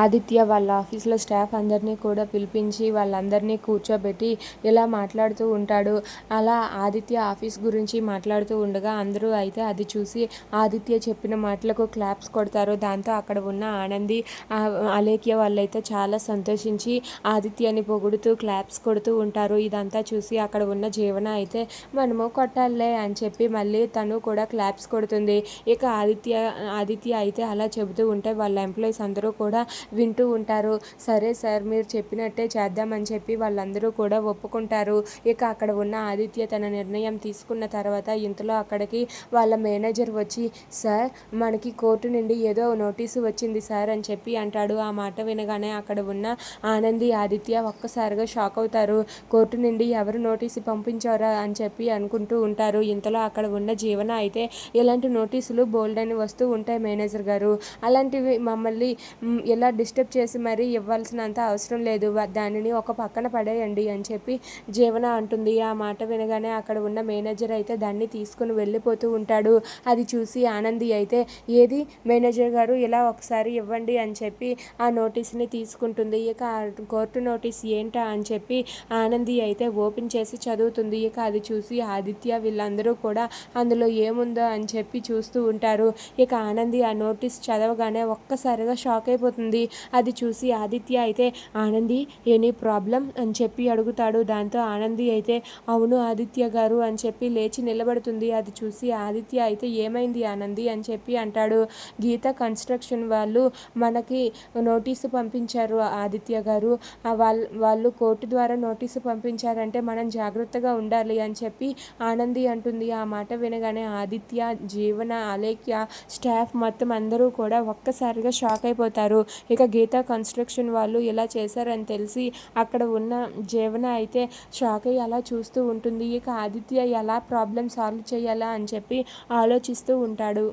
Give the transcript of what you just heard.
ఆదిత్య వాళ్ళ ఆఫీస్లో స్టాఫ్ అందరినీ కూడా పిలిపించి వాళ్ళందరినీ కూర్చోబెట్టి ఇలా మాట్లాడుతూ ఉంటాడు. అలా ఆదిత్య ఆఫీస్ గురించి మాట్లాడుతూ ఉండగా అందరూ అయితే అది చూసి ఆదిత్య చెప్పిన మాటలకు క్లాప్స్ కొడతారు. దాంతో అక్కడ ఉన్న ఆనంది అలేఖ్య వాళ్ళైతే చాలా సంతోషించి ఆదిత్యని పొగుడుతూ క్లాప్స్ కొడుతూ ఉంటారు. ఇదంతా చూసి అక్కడ ఉన్న జీవన అయితే మనము కొట్టాలే అని చెప్పి మళ్ళీ తను కూడా క్లాప్స్ కొడుతుంది. ఇక ఆదిత్య ఆదిత్య అయితే అలా చెబుతూ ఉంటే వాళ్ళ ఎంప్లాయీస్ అందరూ కూడా వింటూ ఉంటారు. సరే సార్ మీరు చెప్పినట్టే చేద్దామని చెప్పి వాళ్ళందరూ కూడా ఒప్పుకుంటారు. ఇక అక్కడ ఉన్న ఆదిత్య తన నిర్ణయం తీసుకున్న తర్వాత ఇంతలో అక్కడికి వాళ్ళ మేనేజర్ వచ్చి సార్ మనకి కోర్టు నుండి ఏదో నోటీసు వచ్చింది సార్ అని చెప్పి అంటాడు. ఆ మాట వినగానే అక్కడ ఉన్న ఆనంది ఆదిత్య ఒక్కసారిగా షాక్ అవుతారు. కోర్టు నుండి ఎవరు నోటీసు పంపించారా అని చెప్పి అనుకుంటూ ఉంటారు. ఇంతలో అక్కడ ఉన్న జీవన అయితే ఇలాంటి నోటీసులు బోల్డ్ అని వస్తూ ఉంటాయి మేనేజర్ గారు. అలాంటివి మమ్మల్ని ఇలా డిస్టర్బ్ చేసి మరీ ఇవ్వాల్సినంత అవసరం లేదు. దానిని ఒక పక్కన పడేయండి అని చెప్పి జీవన అంటుంది. ఆ మాట వినగానే అక్కడ ఉన్న మేనేజర్ అయితే దాన్ని తీసుకుని వెళ్ళిపోతూ ఉంటాడు. అది చూసి ఆనంది అయితే ఏది మేనేజర్ గారు ఇలా ఒకసారి ఇవ్వండి అని చెప్పి ఆ నోటీస్ని తీసుకుంటుంది. ఇక కోర్టు నోటీస్ ఏంటా అని చెప్పి ఆనంది అయితే ఓపెన్ చేసి చదువుతుంది. ఇక అది చూసి ఆదిత్య వీళ్ళందరూ కూడా అందులో ఏముందో అని చెప్పి చూస్తూ ఉంటారు. ఇక ఆనంది ఆ నోటీస్ చదవగానే ఒక్కసారిగా షాక్ అయిపోతుంది. అది చూసి ఆదిత్య అయితే ఆనంది ఎనీ ప్రాబ్లం? అని చెప్పి అడుగుతాడు. దాంతో ఆనంది అయితే అవును ఆదిత్య గారు అని చెప్పి లేచి నిలబడుతుంది. అది చూసి ఆదిత్య అయితే ఏమైంది ఆనంది? అని చెప్పి అంటాడు. గీత కన్స్ట్రక్షన్ వాళ్ళు మనకి నోటీసు పంపించారు ఆదిత్య గారు. వాళ్ళు వాళ్ళు కోర్టు ద్వారా నోటీసు పంపించారంటే మనం జాగ్రత్తగా ఉండాలి అని చెప్పి ఆనంది అంటుంది. ఆ మాట వినగానే ఆదిత్య జీవన అలేఖ్య స్టాఫ్ మొత్తం అందరూ కూడా ఒక్కసారిగా షాక్ అయిపోతారు. ఇక గీతా కన్స్ట్రక్షన్ వాళ్ళు ఇలా చేశారని తెలిసి అక్కడ ఉన్న జీవన అయితే షాక్ అయ్యి అలా చూస్తూ ఉంటుంది. ఇక ఆదిత్య ఎలా ప్రాబ్లం సాల్వ్ చేయాలా అని చెప్పి ఆలోచిస్తూ ఉంటాడు.